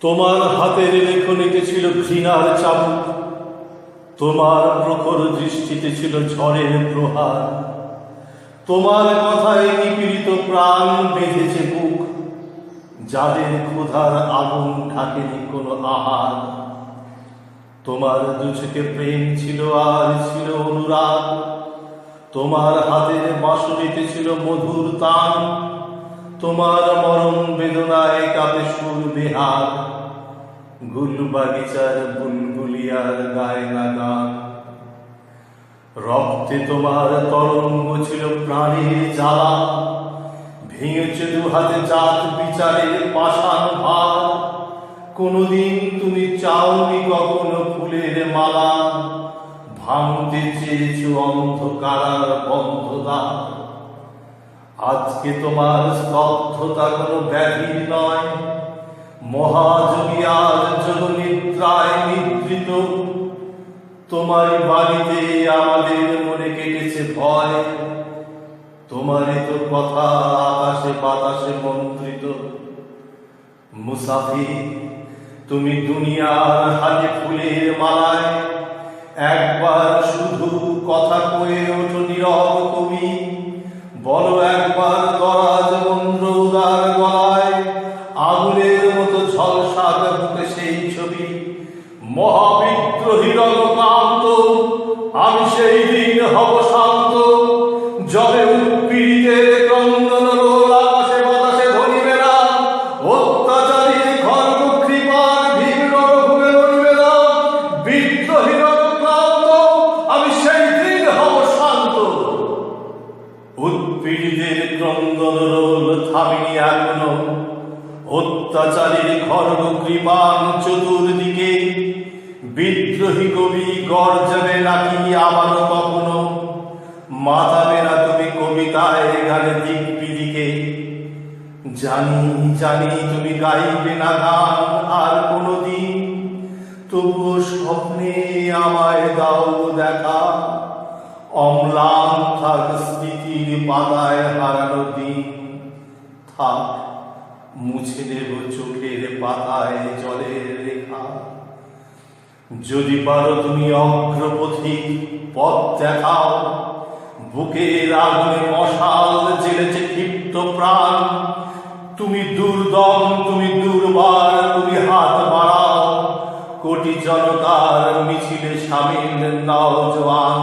তোমার হাতের লেখনীতে ছিল ঘৃণার চাবুক। তোমার প্রখর দৃষ্টিতে ছিল ঝড়ের প্রহার। তোমার কথায় নিপীড়িত প্রাণ বেঁধেছে বুক। যাদের ক্ষুধার আগুন ঢাকেনি কোনো আহার। তোমার দুচোখে প্রেম ছিল আর ছিল অনুরাগ। তোমার হাতের বাঁশরিতে ছিল মধুর তান। তোমার মরণ বেদনায় কাপে সুর বেহাগ। গুল বাগিচার বুলবুলিয়ার গায় না গান রক্তে তোমার তরঙ্গ ছিল প্রাণের জ্বালা। ভেঙেছে দু হাতে জাত বিচারের পাষাণ ভার কোনদিন তুমি চাওনি কখনো ফুলের মালা। ভাঙতে চেয়েছ অন্ধকারার বন্ধদার আজকে তোমার স্তব্ধতা কোনো ব্যাধি নয়। মহাযোগী যোগ নিদ্রায় নিদ্রিত। তোমার বাড়িতে আমাদের মনে কেটেছে ভয়। তোমারই তো কথা আকাশে বাতাসে মন্ত্রিত। মুসাফি তুমি দুনিয়ার হাতে ফুলের মালায়। একবার শুধু কথা কয়ে ওঠো নীরব বলো একবার দরাজ মন্ত্র উদার গলায় আগুনের মতো ঝলসাক বুকে সেই ছবি। মহাবিদ্রোহী রণকান্ত উৎপীড়িতের ক্রন্দন রোল থামিনি এখনও। অত্যাচারীর খর্গ কৃপান চতুর্দিকে বিদ্রোহী কবি গর্জবে নাকি আবারও কখনো? মাথাবে না তুমি কবিতায় গানে দিক বিদিকে জানি জানি তুমি গাইবে না গান আর কোনোদিন। তবুও স্বপ্নে আমায় দাও দেখা। অম্লান থাক স্মৃতির পাতায় হারানো দিন। থাক, মুছে দেব চোখের পাতায় জলের রেখা। যদি পারো তুমি অগ্রপথিক পথ দেখাও, বুকের আগুনে মশাল জেলেছে ক্ষিপ্ত প্রাণ। তুমি দুর্দম, তুমি দুর্বার, তুমি হাত বাড়াও। কোটি জনতার মিছিলে সামিল নাও জওয়ান।